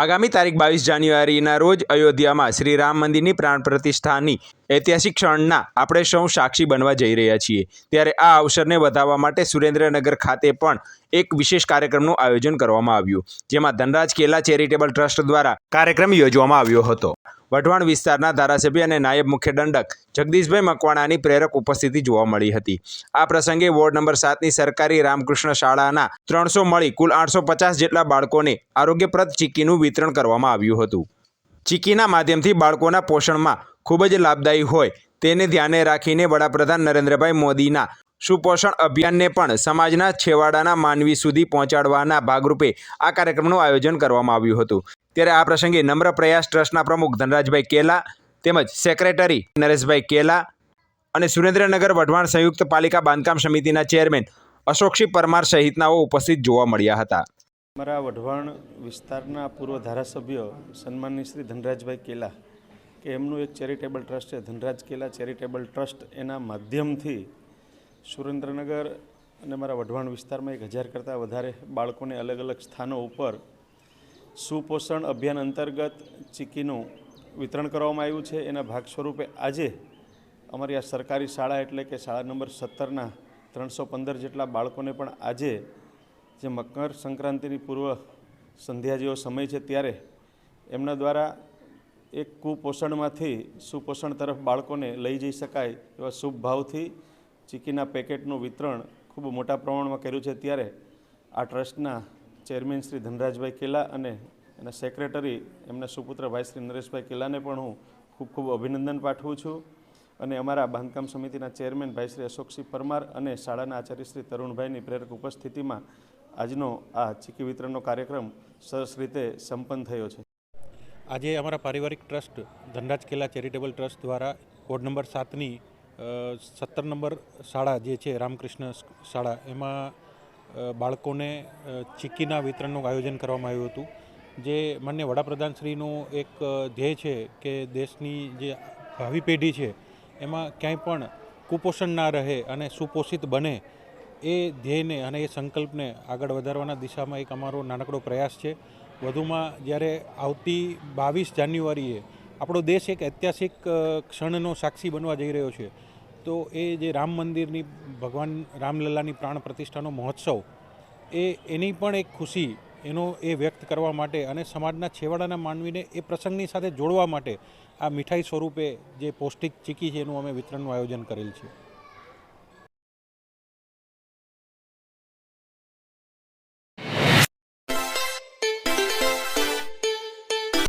આગામી તારીખ બાવીસ જાન્યુઆરીના રોજ અયોધ્યામાં શ્રી રામ મંદિરની પ્રાણ પ્રતિષ્ઠાની ઐતિહાસિક ક્ષણના આપણે સૌ સાક્ષી બનવા જઈ રહ્યા છીએ. ત્યારે આ અવસરને વધાવવા માટે સુરેન્દ્રનગર ખાતે પણ એક વિશેષ કાર્યક્રમનું આયોજન કરવામાં આવ્યું, જેમાં ધનરાજ કેલા ચેરિટેબલ ટ્રસ્ટ દ્વારા કાર્યક્રમ યોજવામાં આવ્યો હતો. વઢવાણ વિસ્તારના ધારાસભ્ય અને નાયબ મુખ્ય દંડક જગદીશભાઈ મકવાણાની પ્રેરક ઉપસ્થિતિ જોવા મળી હતી. આ પ્રસંગે વોર્ડ નંબર સાતની સરકારી રામકૃષ્ણ શાળાના ત્રણસો મળી કુલ આઠસો પચાસ જેટલા બાળકોને આરોગ્યપ્રદ ચીકીનું વિતરણ કરવામાં આવ્યું હતું. ચીકીના માધ્યમથી બાળકોના પોષણમાં ખૂબ જ લાભદાયી હોય તેને ધ્યાને રાખીને વડાપ્રધાન નરેન્દ્રભાઈ મોદીના સુપોષણ અભિયાનને પણ સમાજના છેવાડાના માનવી સુધી પહોંચાડવાના ભાગરૂપે આ કાર્યક્રમનું આયોજન કરવામાં આવ્યું હતું. ત્યારે આ પ્રસંગે નમ્ર પ્રયાસ ટ્રસ્ટના પ્રમુખ ધનરાજભાઈ કેલા તેમજ સેક્રેટરી નરેશભાઈ કેલા અને સુરેન્દ્રનગર વઢવાણ સંયુક્ત પાલિકા બાંધકામ સમિતિના ચેરમેન અશોકસિંહ પરમાર સહિતનાઓ ઉપસ્થિત જોવા મળ્યા હતા. અમારા વઢવાણ વિસ્તારના પૂર્વ ધારાસભ્ય સન્માનની શ્રી ધનરાજભાઈ કેલા, કે એમનું એક ચેરિટેબલ ટ્રસ્ટ છે ધનરાજ કેલા ચેરિટેબલ ટ્રસ્ટ. એના માધ્યમથી સુરેન્દ્રનગર અને મારા વઢવાણ વિસ્તારમાં એક હજાર કરતાં વધારે બાળકોને અલગ અલગ સ્થાનો ઉપર સુપોષણ અભિયાન અંતર્ગત ચીકીનું વિતરણ કરવામાં આવ્યું છે. એના ભાગ સ્વરૂપે આજે અમારી આ સરકારી શાળા એટલે કે શાળા નંબર સત્તરના ત્રણસો પંદર જેટલા બાળકોને પણ આજે જે મકર સંક્રાંતિની પૂર્વ સંધ્યા જેવો સમય છે ત્યારે એમના દ્વારા એક કુપોષણમાંથી સુપોષણ તરફ બાળકોને લઈ જઈ શકાય એવા શુભ ભાવથી ચીકીના પેકેટનું વિતરણ ખૂબ મોટા પ્રમાણમાં કર્યું છે ત્યારે આ ટ્રસ્ટના ચેરમેન શ્રી ધનરાજભાઈ કેલા અને એના સેક્રેટરી એમના સુપુત્ર ભાઈ શ્રી નરેશભાઈ કેલાને પણ હું ખૂબ ખૂબ અભિનંદન પાઠવું છું. અને અમારા બાંધકામ સમિતિના ચેરમેન ભાઈ શ્રી અશોકસિંહ પરમાર અને શાળાના આચાર્ય શ્રી તરુણભાઈની પ્રેરક ઉપસ્થિતિમાં આજનો આ ચીકી વિતરણનો કાર્યક્રમ સરસ રીતે સંપન્ન થયો છે. આજે અમારા પારિવારિક trust Dhanraj Kela charitable trust દ્વારા વોર્ડ નંબર સાતની સત્તર નંબર શાળા જે છે, રામકૃષ્ણ શાળા, એમાં બાળકોને ચીકીના વિતરણનું આયોજન કરવામાં આવ્યું હતું. જે માન્ય વડાપ્રધાનશ્રીનું એક ધ્યેય છે કે દેશની જે ભાવિ પેઢી છે, એમાં ક્યાંય પણ કુપોષણ ના રહે અને સુપોષિત બને, એ ધ્યેયને અને એ સંકલ્પને આગળ વધારવાના દિશામાં એક અમારો નાનકડો પ્રયાસ છે. વધુમાં જ્યારે આવતી બાવીસ જાન્યુઆરીએ આપણો દેશ એક ઐતિહાસિક ક્ષણનો સાક્ષી બનવા જઈ રહ્યો છે. તો એ જે રામ મંદિરની, ભગવાન રામલલ્લાની પ્રાણ પ્રતિષ્ઠાનો મહોત્સવ, એ એની પણ એક ખુશી, એનો એ વ્યક્ત કરવા માટે અને સમાજના છેવાડાના માનવીને એ પ્રસંગની સાથે જોડવા માટે આ મીઠાઈ સ્વરૂપે જે પૌષ્ટિક ચીકી છે એનું અમે વિતરણનું આયોજન કરેલ છે.